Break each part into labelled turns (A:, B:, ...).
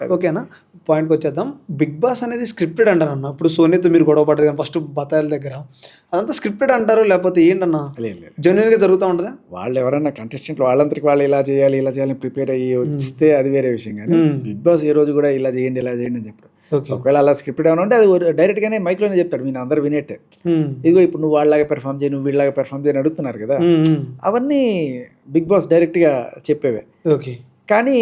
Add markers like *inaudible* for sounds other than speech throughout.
A: ఓకేనా? పాయింట్కి వచ్చేద్దాం. బిగ్ బాస్ అనేది స్క్రిప్టెడ్ అంటారు అన్న. ఇప్పుడు సోనీతో మీరు గొడవ పడ్డది కానీ ఫస్ట్ బతాయిల దగ్గర. అదంతా స్క్రిప్టెడ్ అంటారు లేకపోతే ఏంటన్నా? జెన్యున్గా జరుగుతూ ఉంటుందా?
B: వాళ్ళు ఎవరైనా కంటెస్టెంట్ వాళ్ళందరికి వాళ్ళు ఇలా చేయాలి ఇలా చేయాలి ప్రిపేర్ అయ్యి వస్తే అది వేరే విషయం కానీ
A: Hmm.
B: బిగ్ బాస్ ఏ రోజు కూడా ఇలా చేయండి ఇలా చేయండి అని చెప్పారు. ఒకవేళ అలా స్క్రిప్ట్ ఏమైనా ఉంటే అది డైరెక్ట్ గానే మైక్లోనే చెప్తారు. మీరు అందరు వినేట్టే. ఇదిగో ఇప్పుడు నువ్వు వాళ్ళలాగా పెర్ఫామ్ చేయి నువ్వు వీళ్ళలాగా పెర్ఫామ్ చేయని అడుగుతున్నారు కదా. అవన్నీ బిగ్ బాస్ డైరెక్ట్గా చెప్పేవే.
A: ఓకే
B: కానీ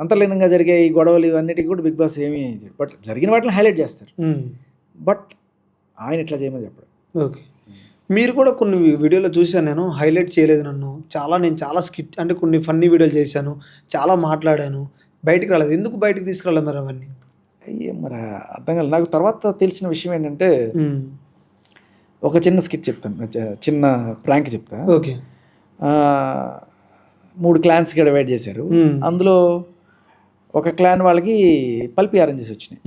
B: అంతర్లీనంగా జరిగే ఈ గొడవలు ఇవన్నిటికి కూడా బిగ్ బాస్ ఏమీ బట్ జరిగిన వాటిని హైలైట్ చేస్తారు. బట్ ఆయన ఇట్లా చేయమని చెప్పడు.
A: ఓకే. మీరు కూడా కొన్ని వీడియోలో చూశాను నేను. హైలైట్ చేయలేదు నన్ను. చాలా నేను చాలా స్కిట్ అంటే కొన్ని ఫన్నీ వీడియోలు చేశాను. చాలా మాట్లాడాను. బయటికి రాలేదు. ఎందుకు బయటికి తీసుకురాలేదు మరి అవన్నీ?
B: అయ్యే మరి అర్థం కాలేదు. నాకు తర్వాత తెలిసిన విషయం ఏంటంటే ఒక చిన్న స్కిట్ చెప్తాను. చిన్న ప్రాంక్ చెప్తా.
A: ఓకే.
B: మూడు క్లాన్స్గా డివైడ్ చేశారు. అందులో ఒక క్లాన్ వాళ్ళకి పల్పి ఆరెంజెస్ వచ్చినాయి.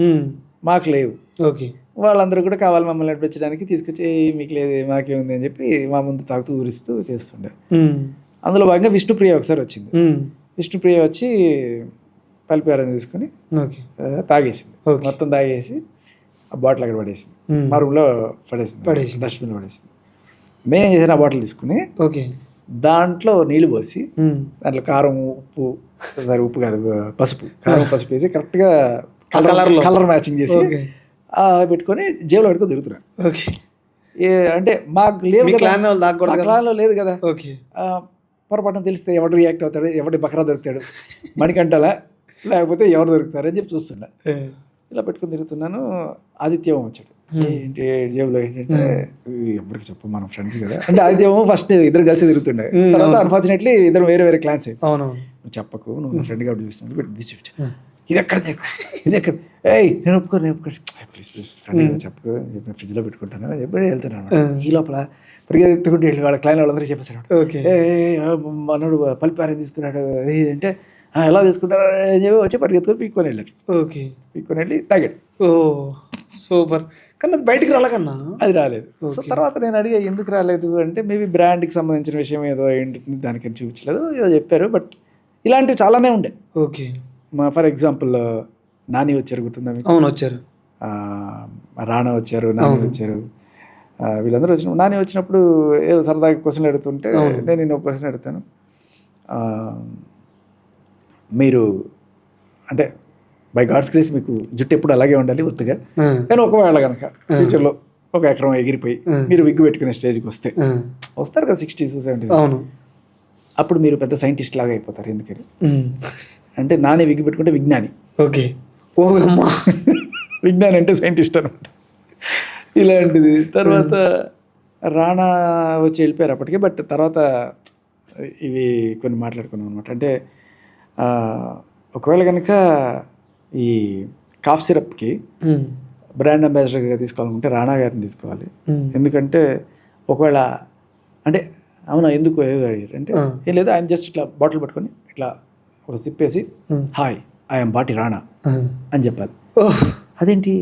B: మాకు లేవు.
A: ఓకే.
B: వాళ్ళందరూ కూడా కావాలి మమ్మల్ని నడిపించడానికి తీసుకొచ్చి "ఏయ్, మీకు లేదు మాకేముంది అని చెప్పి మా ముందు తాగుతూ ఊరిస్తూ చేస్తుండే అందులో భాగంగా విష్ణుప్రియ ఒకసారి వచ్చింది. విష్ణుప్రియ వచ్చి పల్పి ఆరెంజ్ తీసుకొని తాగేసింది. మొత్తం తాగేసి ఆ బాటిల్ అక్కడ పడేసింది. మా రూమ్లో పడేసింది.
A: పడేసింది.
B: డస్ట్బిన్లో పడేసింది. నేను ఏం చేశాను ఆ బాటిల్ తీసుకుని
A: ఓకే.
B: దాంట్లో నీళ్ళు పోసి దాంట్లో కారం ఉప్పు సరే ఉప్పు కాదు పసుపు కారం పసుపు వేసి కరెక్ట్గా
A: లో.
B: కలర్ మ్యాచింగ్ చేసి పెట్టుకొని జేబులో పెట్టుకొని తిరుగుతున్నా.
A: ఓకే.
B: అంటే మాకు.
A: క్లాన్ కదా.
B: క్లాన్లో లేదు కదా.
A: ఓకే.
B: పొరపాటున తెలిస్తే ఎవడు రియాక్ట్ అవుతాడు ఎవడి బకరా దొరుకుతాడు? *laughs* మణికంటలా లేకపోతే ఎవరు దొరుకుతారు అని చెప్పి చూస్తున్నా. ఇలా పెట్టుకొని తిరుగుతున్నాను ఆదిత్యం వచ్చాడు ఏంటి జేబులో ఏంటంటే ఎవరికి చెప్పు మనం ఫ్రెండ్స్ కదా అంటే ఆదిత్యం ఫస్ట్ ఇద్దరు కలిసి తిరుగుతుండే
A: Hmm,
B: తర్వాత
A: అవును.
B: అన్ఫార్చునేట్లీ ఇద్దరు వేరే వేరే క్లాన్స్
A: అవునవును
B: నువ్వు చెప్పకు నువ్వు నా ఫ్రెండ్ కాబట్టి చూస్తాను పెట్టి తీసి చూపించు
A: Hmm.
B: ఇది ఎక్కడ ఇది ఎక్కడ ఏయ్ నేను ఒప్పుకో నేను ఒప్పుకో ప్లీజ్ ప్లీజ్ ఫ్రెండ్ నేను ఫ్రిడ్జ్లో పెట్టుకుంటాను ఎప్పుడు వెళ్తున్నాను
A: Hmm.
B: ఈ లోపల పరిగెత్తుకుంటూ వెళ్ళి వాళ్ళ క్లైన్ వాళ్ళందరూ చెప్పేశాడు
A: ఓకే
B: మనోడు పల్పారం తీసుకున్నాడు అంటే "ఆ, ఎలా తీసుకుంటారు అని చెప్పి వచ్చి పరిగెత్తుకొని పీక్కొని వెళ్ళాడు.
A: ఓకే.
B: పీక్కొని వెళ్ళి తాగాడు.
A: Oh super. కానీ అది బయటికి రాలేకన్నా
B: అది రాలేదు. సో. తర్వాత నేను అడిగా ఎందుకు రాలేదు? అంటే మేబీ బ్రాండ్కి సంబంధించిన విషయం ఏదో ఏంటి దానికని చూపించలేదు ఏదో చెప్పారు. బట్ ఇలాంటివి చాలానే ఉండే.
A: ఓకే.
B: మా ఫర్ ఎగ్జాంపుల్ నాని వచ్చారు గుర్తుందా మీకు?
A: అవును వచ్చారు.
B: రాణా వచ్చారు నాని. వచ్చారు. వీళ్ళందరూ వచ్చిన నాని వచ్చినప్పుడు ఏదో సరదాగా క్వశ్చన్లు అడుగుతుంటే. నేను క్వశ్చన్ అడుగుతాను. మీరు అంటే బై గాడ్స్ క్రేస్ మీకు జుట్టు ఎప్పుడు అలాగే ఉండాలి ఒత్తుగా. కానీ ఒకవేళ కనుక ఫ్యూచర్లో ఒక ఎకరం ఎగిరిపోయి. మీరు విగ్గు పెట్టుకునే స్టేజ్కి వస్తే వస్తారు కదా సిక్స్టీస్ సెవెంటీస్
A: అవును.
B: అప్పుడు మీరు పెద్ద సైంటిస్ట్ లాగా అయిపోతారు ఎందుకని? అంటే నాని విగ్గు పెట్టుకుంటే విజ్ఞాని.
A: ఓకే. ఓ అమ్మా *laughs*
B: విజ్ఞాని అంటే సైంటిస్ట్ అనమాట ఇలాంటిది. తర్వాత రాణా వచ్చి వెళ్ళిపోయారు అప్పటికే బట్ తర్వాత ఇవి కొన్ని మాట్లాడుకున్నాం అనమాట అంటే ఒకవేళ కనుక ఈ కాఫ్ సిరప్కి బ్రాండ్ అంబాసిడర్గా తీసుకోవాలనుకుంటే రాణా గారిని తీసుకోవాలి. ఎందుకంటే ఒకవేళ అంటే అవునా ఎందుకు ఏదో అడిగారు? అంటే. ఏం లేదు ఆయన జస్ట్ ఇట్లా బాటిల్ పట్టుకొని ఇట్లా ఒక సిప్ వేసి
A: um,
B: hi I'm Bati Rana. అని చెప్పాలి. అదేంటి?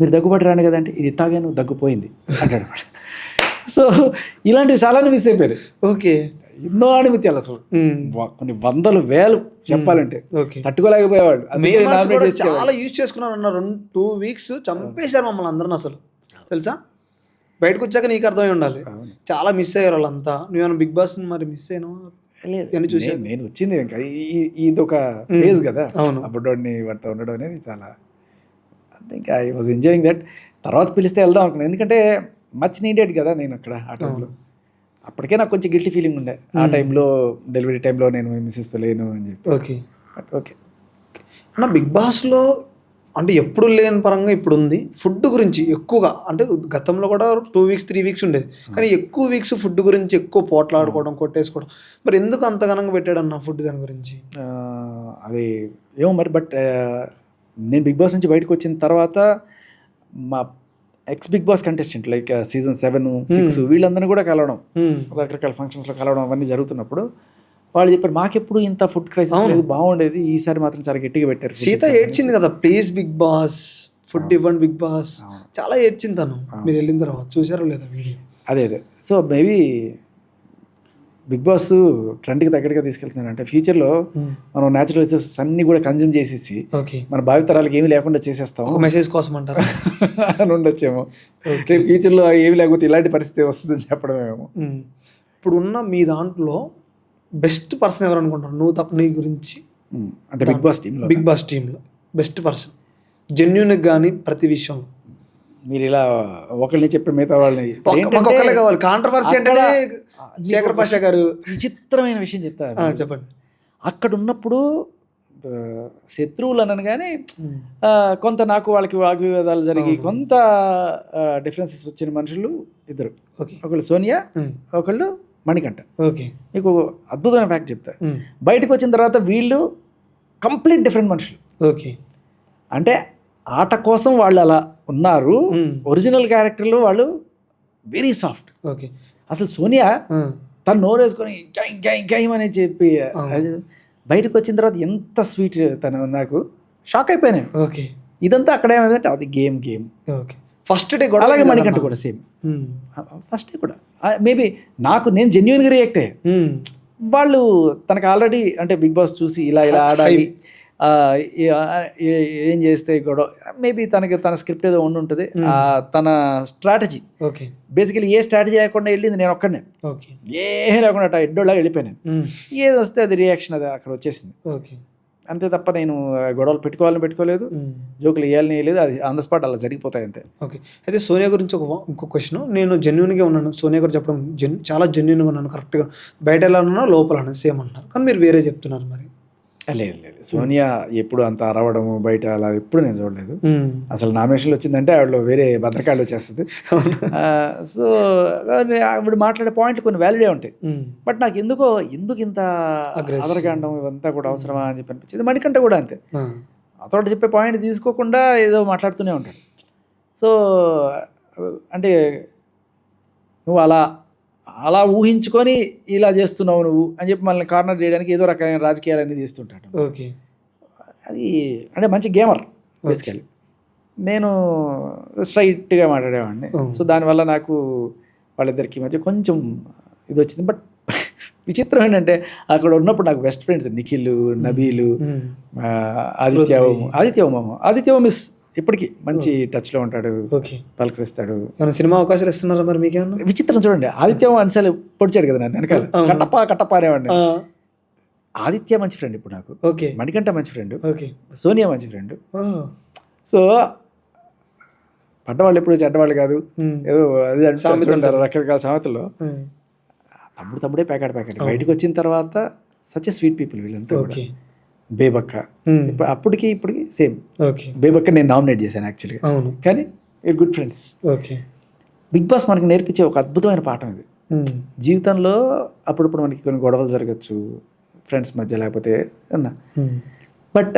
B: మీరు దగ్గుబాటి రాను కదంటే ఇది తాగాను దగ్గుపోయింది అంటాడు. *laughs* సో ఇలాంటివి చాలానే మిస్ అయిపోయారు.
A: ఓకే.
B: ఎన్నో ఆణిమిత్యాలు అసలు. కొన్ని వందలు వేలు చెప్పాలంటే. తట్టుకోలేకపోయేవాడు.
A: చాలా యూజ్ చేసుకున్నారు అన్న రెండు టూ వీక్స్ చంపేశారు మమ్మల్ని అందరిని అసలు. తెలుసా? బయటకు వచ్చాక నీకు అర్థమై ఉండాలి. చాలా మిస్ అయ్యారు వాళ్ళంతా. నువ్వేమైనా బిగ్ బాస్ మరి మిస్ అయినా? ఇవన్నీ చూశాను.
B: నేను- వచ్చింది ఇంకా. ఇది ఒక ఫేజ్ కదా.
A: అవును.
B: అప్పుడు వాడితో ఉండడం అనేది చాలా అంతే ఇంకా ఐ వాజ్ ఎంజాయింగ్ దట్ తర్వాత పిలిస్తే వెళ్దాం అనుకున్నాను ఎందుకంటే మచ్ నీడెడ్ కదా నేను అక్కడ ఆ టైంలో అప్పటికే నాకు కొంచెం గిల్టీ ఫీలింగ్ ఉండే. ఆ టైంలో డెలివరీ టైంలో నేను మిస్సెస్తో లేను అని చెప్పి.
A: ఓకే
B: బట్ ఓకే
A: అన్న బిగ్ బాస్లో అంటే ఎప్పుడు లేని పరంగా ఇప్పుడు ఉంది ఫుడ్ గురించి ఎక్కువగా అంటే గతంలో కూడా టూ వీక్స్ త్రీ వీక్స్ ఉండేది. కానీ ఎక్కువ వీక్స్ ఫుడ్ గురించి ఎక్కువ పోట్లాడుకోవడం కొట్టేసుకోవడం. మరి ఎందుకు అంత ఘనంగా పెట్టాడన్న ఫుడ్ దాని గురించి?
B: అది ఏమో మరి బట్ నేను బిగ్ బాస్ నుంచి బయటకు వచ్చిన తర్వాత మా ex big boss contestant like season seven six వీళ్ళందరినీ కూడా కలవడం
A: హ్మ్.
B: రకరకాల ఫంక్షన్స్లో కలవడం అవన్నీ జరుగుతున్నప్పుడు వాళ్ళు చెప్పారు మాకెప్పుడు ఇంత ఫుడ్ క్రైసిస్. లేదు బాగుండేది ఈసారి మాత్రం చాలా గట్టిగా పెట్టారు
A: సీత. ఏడ్చింది కదా ప్లీజ్ బిగ్ బాస్ ఫుడ్ ఇవ్వండి బిగ్ బాస్. చాలా ఏడ్చింది తను మీరు వెళ్ళిన తర్వాత చూసారో లేదా వీడియో
B: అదే అదే సో మేబీ బిగ్ బాస్ ట్రెండ్కి తగ్గట్టుగా తీసుకెళ్తున్నాను అంటే ఫ్యూచర్లో మనం న్యాచురల్ రిసోర్సెస్ అన్ని కూడా కన్జ్యూమ్ చేసేసి
A: ఓకే
B: మన భావితరాలకు ఏమీ లేకుండా చేసేస్తాం.
A: ఒక మెసేజ్ కోసం అంటారా? *laughs*
B: అని ఉండొచ్చేమో. ఫ్యూచర్లో ఏమి లేకపోతే ఇలాంటి పరిస్థితి వస్తుందని చెప్పడమేమో
A: ఉమ్. ఇప్పుడు ఉన్న మీ దాంట్లో బెస్ట్ పర్సన్ ఎవరు అనుకుంటారు? నువ్వు తప్ప నీ గురించి.
B: ఉమ్, అంటే బిగ్ బాస్ టీంలో
A: బిగ్ బాస్ టీంలో బెస్ట్ పర్సన్ జెన్యున్ కానీ ప్రతి విషయంలో.
B: మీరు ఇలా ఒకరిని చెప్పి మిగతా వాళ్ళని
A: కావాలి. కాంట్రవర్సీ
B: అక్కడ-
A: శేఖర్ పాషా గారు.
B: విచిత్రమైన విషయం చెప్తా.
A: ఆ, చెప్పండి.
B: అక్కడ ఉన్నప్పుడు శత్రువులు అనను కానీ కొంత నాకు వాళ్ళకి వాగ్వివాదాలు జరిగి. కొంత డిఫరెన్సెస్ వచ్చిన మనుషులు ఇద్దరు.
A: ఓకే.
B: ఒకళ్ళు సోనియా. ఒకళ్ళు మణికంఠ.
A: ఓకే.
B: మీకు అద్భుతమైన ఫ్యాక్ట్ చెప్తా.
A: ఉమ్.
B: బయటకు వచ్చిన తర్వాత వీళ్ళు కంప్లీట్ డిఫరెంట్ మనుషులు.
A: ఓకే.
B: అంటే ఆట కోసం వాళ్ళు అలా ఉన్నారు. ఒరిజినల్ క్యారెక్టర్లో వాళ్ళు వెరీ సాఫ్ట్.
A: ఓకే.
B: అసలు సోనియా. తను నోరేసుకొని గై గై అని చెప్పి బయటకు వచ్చిన తర్వాత ఎంత స్వీట్ తను నాకు షాక్ అయిపోయాను.
A: ఓకే.
B: ఇదంతా అక్కడ ఏమైందంటే అది game game.
A: Okay. First day గొడవ
B: అలాగే
A: కదన్నా?
B: కూడా సేమ్. ఫస్ట్ కూడా. మేబీ నాకు నేను జెన్యున్గా రియాక్ట్ అయ్యా. వాళ్ళు తనకు ఆల్రెడీ అంటే బిగ్ బాస్ చూసి ఇలా ఇలా ఆడాలి. ఏ- చేస్తే గొడవ మేబీ తనకి తన స్క్రిప్ట్ ఏదో ఉండి ఉంటుంది. తన స్ట్రాటజీ
A: ఓకే.
B: బేసికలీ ఏ స్ట్రాటజీ లేకుండా వెళ్ళింది నేను ఒక్కడనే.
A: ఓకే.
B: ఏ లేకుండా ఎడ్డోళ్ళగా వెళ్ళిపోయాను. ఏది వస్తే అది రియాక్షన్ అది అక్కడ వచ్చేసింది.
A: ఓకే.
B: అంతే తప్ప నేను గొడవలు పెట్టుకోవాలని పెట్టుకోలేదు. జోకులు వేయాలని వేయలేదు అది ఆన్ ద స్పాట్ అలా జరిగిపోతాయి అంతే.
A: ఓకే. అయితే సోనియా గురించి ఒక ఇంకో క్వశ్చన్ నేను జెన్యున్గా ఉన్నాను. సోనియా గారు చెప్పడం జెన్ చాలా జెన్యున్గా ఉన్నాను. కరెక్ట్గా బయట ఎలా ఉన్నా లోపల ఉన్నాను సేమ్ అంటున్నారు. కానీ మీరు వేరే చెప్తున్నారు మరి.
B: లేదు లేదు సోనియా ఎప్పుడు అంత అరవడము బయట అలా ఎప్పుడు నేను చూడలేదు. అసలు నామినేషన్లు వచ్చిందంటే ఆవిడ వేరే భద్రకాళ్ళు వచ్చేస్తుంది సో ఆవిడ మాట్లాడే పాయింట్లు కొన్ని వ్యాలిడే ఉంటాయి. బట్ నాకు ఎందుకో ఎందుకు ఇంత. అదరకాండం ఇవంతా కూడా అవసరమా అని చెప్పి అనిపించింది మణికంట కూడా అంతే. అతడు చెప్పే పాయింట్ తీసుకోకుండా ఏదో మాట్లాడుతూనే ఉంటాడు సో అంటే నువ్వు అలా అలా ఊహించుకొని ఇలా చేస్తున్నావు నువ్వు అని చెప్పి మనల్ని కార్నర్ చేయడానికి ఏదో రకమైన రాజకీయాలన్నీ తీస్తుంటాడు.
A: ఓకే.
B: అది అంటే మంచి గేమర్ బేసికలీ నేను స్ట్రైట్గా మాట్లాడేవాడిని. సో దానివల్ల నాకు వాళ్ళిద్దరికి మధ్య కొంచెం ఇది వచ్చింది. బట్ విచిత్రం ఏంటంటే అక్కడ ఉన్నప్పుడు నాకు best friends Nikhil Nabeel Aditya Aditya Aditya miss ఇప్పటికీ మంచి టచ్లో ఉంటాడు
A: ఓకే.
B: పలకరిస్తాడు.
A: ఏమైనా సినిమా అవకాశాలు ఇస్తున్నారా మరి మీకేమన్నా?
B: విచిత్రం చూడండి. ఆదిత్య అన్సాలు పొడిచాడు కదా నన్ను వెనకాల. కట్టప్ప
A: ఆ,
B: ఆదిత్య మంచి ఫ్రెండ్ ఇప్పుడు నాకు.
A: ఓకే.
B: మణికంఠ మంచి ఫ్రెండ్
A: ఓకే.
B: సోనియా మంచి ఫ్రెండ్. సో పడ్డవాళ్ళు ఎప్పుడు చెడ్డవాళ్ళు కాదు. ఏదో అది
A: ఉంటుంది.
B: రకరకాల సామెతల్లో. తమ్ముడు తమ్ముడే ప్యాకెట్ ప్యాకెట్. బయటకు వచ్చిన తర్వాత సచ్ స్వీట్ పీపుల్ వీళ్ళంతా
A: ఓకే.
B: బేబక్క. ఇప్పుడు అప్పటికి ఇప్పటికి సేమ్.
A: ఓకే.
B: బేబక్క నేను నామినేట్ చేశాను యాక్చువల్గా.
A: అవును.
B: కానీ వీరు good friends.
A: Okay.
B: Big boss మనకి నేర్పించే ఒక అద్భుతమైన పాఠం ఇది.
A: ఉమ్.
B: జీవితంలో అప్పుడప్పుడు మనకి కొన్ని గొడవలు జరగచ్చు ఫ్రెండ్స్ మధ్య లేకపోతే అన్న.
A: ఉమ్.
B: బట్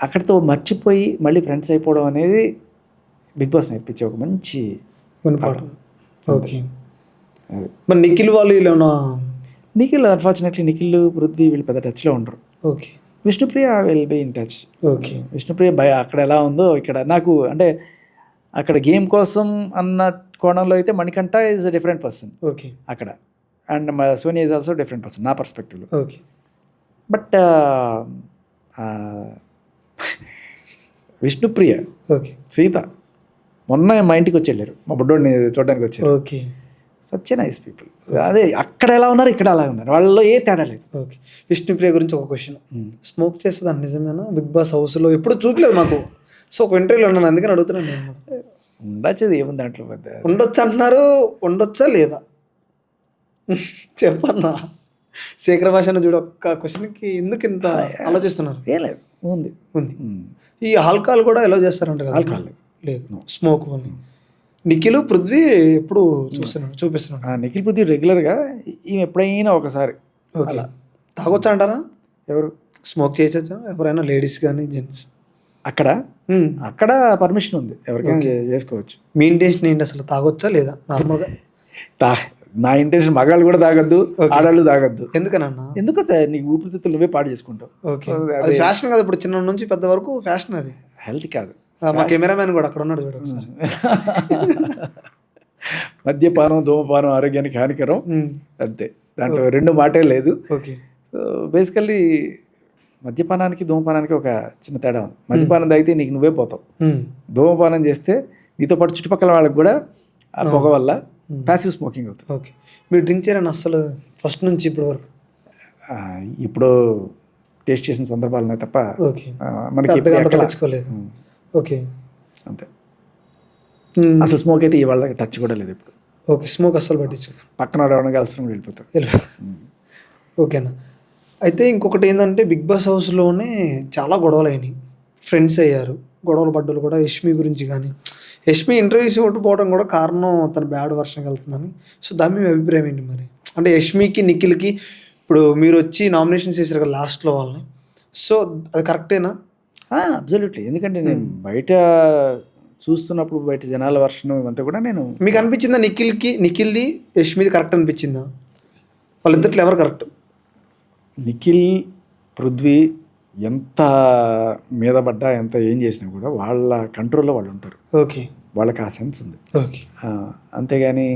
B: అక్కడితో మర్చిపోయి మళ్ళీ ఫ్రెండ్స్ అయిపోవడం అనేది బిగ్ బాస్ నేర్పించే ఒక మంచి
A: పాటలు ఓకే. మరి నిఖిల్ వాళ్ళు ఏమన్నా
B: నిఖిల్ అన్ఫార్చునేట్లీ నిఖిల్ పృథ్వీ వీళ్ళు పెద్ద టచ్లో ఉండరు.
A: Okay.
B: Vishnupriya will be in touch
A: okay
B: Vishnupriya భయ అక్కడ ఎలా ఉందో ఇక్కడ నాకు అంటే అక్కడ గేమ్ కోసం అన్న కోణంలో అయితే Manikanta is a different person
A: okay
B: అక్కడ. And Sonia is also different person నా పర్స్పెక్టివ్లో
A: okay
B: but Vishnupriya
A: okay
B: Sita మొన్న మా ఇంటికి వచ్చి వెళ్ళారు. మా బుడ్డోడిని చూడడానికి వచ్చారు.
A: ఓకే
B: సచ్ నైస్ పీపుల్ అదే అక్కడ ఎలా ఉన్నారు ఇక్కడ అలా ఉన్నారు. వాళ్ళలో ఏ తేడా లేదు.
A: ఓకే. విష్ణుప్రియ గురించి ఒక క్వశ్చన్ స్మోక్ చేస్తుంది అని నిజమేనా బిగ్ బాస్ హౌస్లో ఎప్పుడు చూడలేదు మాకు. సో ఒక ఇంటర్వ్యూలో ఉన్నాను. అందుకని అడుగుతున్నాను నేను.
B: ఉండొచ్చు ఏముంది దాంట్లో పెద్ద?
A: ఉండొచ్చు అంటున్నారు ఉండొచ్చా లేదా? చెప్పన్నా. శేఖర భాష చూడ ఒక్క క్వశ్చన్కి ఎందుకు ఇంత ఆలోచిస్తున్నారు?
B: ఏం లేదు. ఉంది.
A: ఉంది. ఈ ఆల్కహాల్ కూడా ఎలా చేస్తారంట కదా?
B: ఆల్కహాల్ లేదు.
A: స్మోక్ ఓన్లీ నిఖిల్ పృథ్వీ ఎప్పుడు చూస్తున్నాడు? చూపిస్తున్నాడు.
B: ఆ, నిఖిల్ పృథ్వీ రెగ్యులర్గా ఈమె ఎప్పుడైనా ఒకసారి
A: ఓకే. తాగొచ్చా అంటారా?
B: ఎవరు?
A: స్మోక్ చేయొచ్చా ఎవరైనా లేడీస్ కానీ జెంట్స్?
B: అక్కడ? అక్కడ పర్మిషన్ ఉంది. ఎవరికైనా చేసుకోవచ్చు.
A: మీ ఇంటెన్షన్ ఏంటి అసలు? తాగొచ్చా లేదా? నార్మల్గా? *laughs*
B: తా నా ఇంటెన్షన్ మగాళ్ళు కూడా తాగొద్దు. ఆడాళ్ళు తాగొద్దు.
A: ఎందుకనన్నా?
B: ఎందుకు సార్? నీకు ఊపిరితిత్తులు నువ్వే పాడు చేసుకుంటావు.
A: ఓకే. ఫ్యాషన్ కదా ఇప్పుడు చిన్న నుంచి పెద్ద వరకు ఫ్యాషన్ అది.
B: హెల్త్ కాదు.
A: మా కెమెరామ్యాన్ కూడా అక్కడ ఉన్నాడు చూడు ఒకసారి. *laughs*
B: మద్యపానం ధూమపానం ఆరోగ్యానికి హానికరం. అంతే. దాంట్లో రెండు మాటే లేదు.
A: ఓకే.
B: సో బేసికల్లీ మద్యపానానికి ధూమపానానికి ఒక చిన్న తేడా ఉంది. మద్యపానం తాగితే నీకు నువ్వే పోతావు. ధూమపానం చేస్తే నీతో పాటు చుట్టుపక్కల వాళ్ళకి కూడా ఆ పొగ వల్ల. ప్యాసివ్ స్మోకింగ్ అవుతుంది.
A: ఓకే. మీరు డ్రింక్ చేయరని అస్సలు ఫస్ట్ నుంచి ఇప్పటి వరకు?
B: ఇప్పుడు టేస్ట్ చేసిన సందర్భాలు ఉన్నాయి తప్ప మనకి
A: ఓకే.
B: అంతే. అసలు స్మోక్ అయితే ఇవాళ టచ్ కూడా లేదు ఇప్పుడు.
A: ఓకే స్మోక్ అస్సలు పట్టించుకో
B: పక్కన ఎవరైనా కలిసి కూడా వెళ్ళిపోతారు
A: వెళ్ళిపో. ఓకేనా అయితే ఇంకొకటి ఏంటంటే బిగ్ బాస్ హౌస్లోనే చాలా గొడవలు అయినాయి. ఫ్రెండ్స్ అయ్యారు. గొడవలు పడ్డలు కూడా యష్మి గురించి కానీ. యష్మి ఇంటర్వ్యూస్ ఇవ్వకపోవడం కూడా కారణం తన బ్యాడ్ వర్షన్కి వెళ్తుందని. సో దాని మీ అభిప్రాయం ఏంటి మరి? అంటే యష్మికి నిఖిల్కి ఇప్పుడు మీరు వచ్చి నామినేషన్ చేశారు కదా లాస్ట్లో వాళ్ళని. సో అది కరెక్టేనా
B: అబ్జల్యూట్లీ ఎందుకంటే నేను బయట చూస్తున్నప్పుడు బయట జనాల వర్షం ఇవంతా కూడా నేను
A: మీకు అనిపించిందా నిఖిల్కి నిఖిల్ది యష్మిది కరెక్ట్ అనిపించిందా? వాళ్ళిద్దరిలో ఎవరు కరెక్ట్?
B: నిఖిల్ పృథ్వీ ఎంత మీద పడ్డా ఎంత ఏం చేసినా కూడా వాళ్ళ కంట్రోల్లో వాళ్ళు ఉంటారు.
A: ఓకే.
B: వాళ్ళకి ఆ సెన్స్ ఉంది.
A: ఓకే.
B: అంతేగాని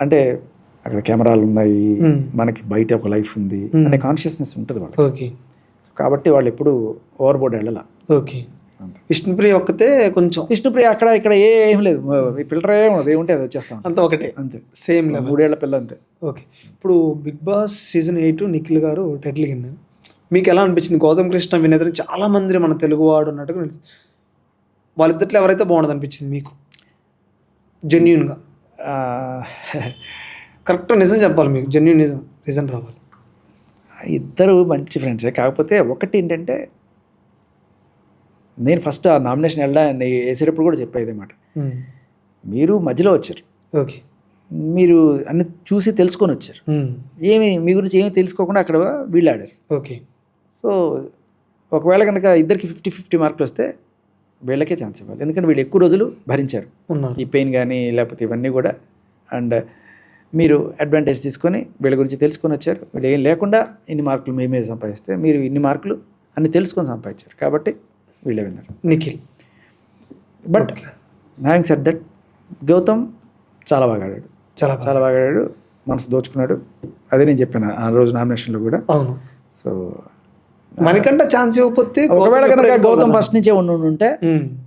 B: అంటే అక్కడ కెమెరాలు ఉన్నాయి
A: Hmm.
B: మనకి బయట ఒక లైఫ్ ఉంది
A: Hmm.
B: అనే కాన్షియస్నెస్ ఉంటుంది వాళ్ళకి.
A: ఓకే.
B: కాబట్టి వాళ్ళు ఎప్పుడు ఓవర్ బోర్డ్ వెళ్ళాల.
A: ఓకే. విష్ణుప్రియ ఒక్కతే కొంచెం.
B: విష్ణుప్రియ అక్కడ ఇక్కడ ఏం లేదు. ఫిల్టర్ ఏ ఉండదు ఏముంటే అది వచ్చేస్తాం
A: అంతా ఒకటే.
B: అంతే.
A: Same level.
B: మూడేళ్ళ పిల్ల అంతే.
A: ఓకే. ఇప్పుడు Big Boss season eight Nikhil garu title కింద. మీకు ఎలా అనిపించింది? గౌతమ్ కృష్ణ వినేదని చాలా మంది మన తెలుగువాడు అన్నట్టుగా. వాళ్ళిద్దట్లో ఎవరైతే బాగుండదు అనిపించింది మీకు? జెన్యున్గా కరెక్ట్ నిజం చెప్పాలి మీకు. జెన్యున్ నిజం రీజన్ రావాలి.
B: ఇద్దరు మంచి ఫ్రెండ్సే. కాకపోతే ఒకటి ఏంటంటే నేను ఫస్ట్ ఆ నామినేషన్ వెళ్ళా వేసేటప్పుడు కూడా చెప్పేది మాట.
A: ఉమ్.
B: మీరు మధ్యలో వచ్చారు.
A: ఓకే.
B: మీరు అన్ని చూసి తెలుసుకొని వచ్చారు. ఏమి మీ గురించి ఏమీ తెలుసుకోకుండా అక్కడ వీళ్ళు ఆడారు
A: ఓకే.
B: సో ఒకవేళ కనుక ఇద్దరికి ఫిఫ్టీ ఫిఫ్టీ మార్కులు వస్తే వీళ్ళకే ఛాన్స్ ఇవ్వాలి. ఎందుకంటే వీళ్ళు ఎక్కువ రోజులు భరించారు. ఈ పెయిన్ కానీ లేకపోతే ఇవన్నీ కూడా. అండ్ మీరు అడ్వాంటేజ్ తీసుకొని వీళ్ళ గురించి తెలుసుకొని వచ్చారు. వీళ్ళు ఏం లేకుండా ఇన్ని మార్కులు మీ మీద సంపాదిస్తే మీరు ఇన్ని మార్కులు అన్ని తెలుసుకొని సంపాదించారు. కాబట్టి వీళ్ళే విన్నారు.
A: Nikhil.
B: But hang set that Gautam చాలా బాగా ఆడాడు.
A: చాలా.
B: చాలా బాగా ఆడాడు. మనసు దోచుకున్నాడు. అదే నేను చెప్పాను ఆ రోజు నామినేషన్లో కూడా.
A: అవును.
B: సో
A: మనకంటే ఛాన్స్ ఇవ్వకపోతే
B: ఒకవేళ
A: గౌతమ్
B: కనుక గౌతమ్ ఫస్ట్ నుంచే ఉండి ఉంటే.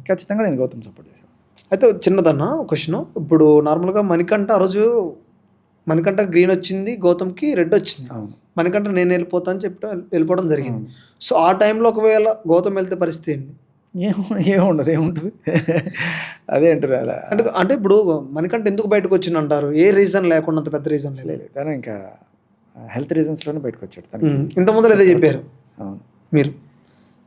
B: ఖచ్చితంగా నేను గౌతమ్ సపోర్ట్ చేశాను
A: అయితే చిన్నదన్న క్వశ్చన్ ఇప్పుడు నార్మల్గా మణికంఠ ఆ రోజు మణికంఠ గ్రీన్ వచ్చింది గౌతమ్కి రెడ్ వచ్చింది.
B: అవును.
A: మణికంఠ నేను వెళ్ళిపోతా అని చెప్పి వెళ్ళిపోవడం జరిగింది. సో ఆ టైంలో ఒకవేళ గౌతమ్ వెళ్తే పరిస్థితి ఏంటి?
B: ఏముండదు ఏముంటుంది? అదే అంటారు అలా.
A: అంటే అంటే ఇప్పుడు మణికంఠ ఎందుకు బయటకు వచ్చింది అంటారు? ఏ రీజన్ లేకుండా అంత పెద్ద రీజన్ లేదు.
B: తను ఇంకా హెల్త్ రీజన్స్లోనే బయటకు వచ్చాడు
A: ఉమ్. ఇంత ముందర అదే చెప్పారు.
B: అవును.
A: మీరు.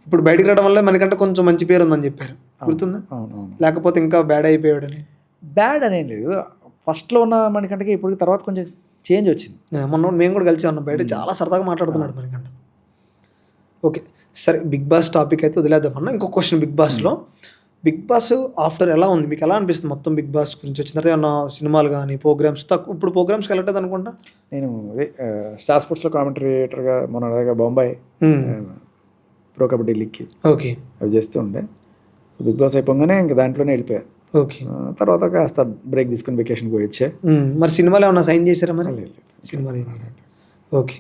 A: ఇప్పుడు బయటికి రావడం వల్ల మనకంటే కొంచెం మంచి పేరు ఉందని చెప్పారు. గుర్తుందా?
B: అవును అవును.
A: లేకపోతే ఇంకా బ్యాడ్ అయిపోయాడని?
B: బ్యాడ్ అనేం లేదు. ఫస్ట్లో ఉన్న మనకంటే ఇప్పుడు తర్వాత కొంచెం చేంజ్ వచ్చింది.
A: మొన్న మేము కూడా కలిసి ఉన్నాం. బయట చాలా సరదాగా మాట్లాడుతున్నాడు మనకంట ఓకే సరే బిగ్ బాస్ టాపిక్ అయితే వదిలేద్దాం అన్న. ఇంకో క్వశ్చన్ బిగ్ బాస్లో. బిగ్ బాస్ ఆఫ్టర్ ఎలా ఉంది? మీకు ఎలా అనిపిస్తుంది మొత్తం బిగ్ బాస్ గురించి? వచ్చిన తర్వాత ఏమన్నా సినిమాలు కానీ ప్రోగ్రామ్స్? తక్కువ ఇప్పుడు ప్రోగ్రామ్స్కి వెళ్ళట్లేదు అనుకుంటా?
B: నేను స్టార్ స్పోర్ట్స్లో కామెంటరేటర్గా మొన్న అదేగా బొంబాయి. ప్రో కబడ్డీ లీగ్కి.
A: ఓకే.
B: అవి చేస్తూ ఉండే. సో బిగ్ బాస్ అయిపోగానే ఇంకా దాంట్లోనే వెళ్ళిపోయా.
A: ఓకే
B: తర్వాత కాస్త బ్రేక్ తీసుకుని వెకేషన్కి పోయి వచ్చే.
A: మరి సినిమాలు ఏమన్నా సైన్ చేశారా మరి. సినిమాలు. ఓకే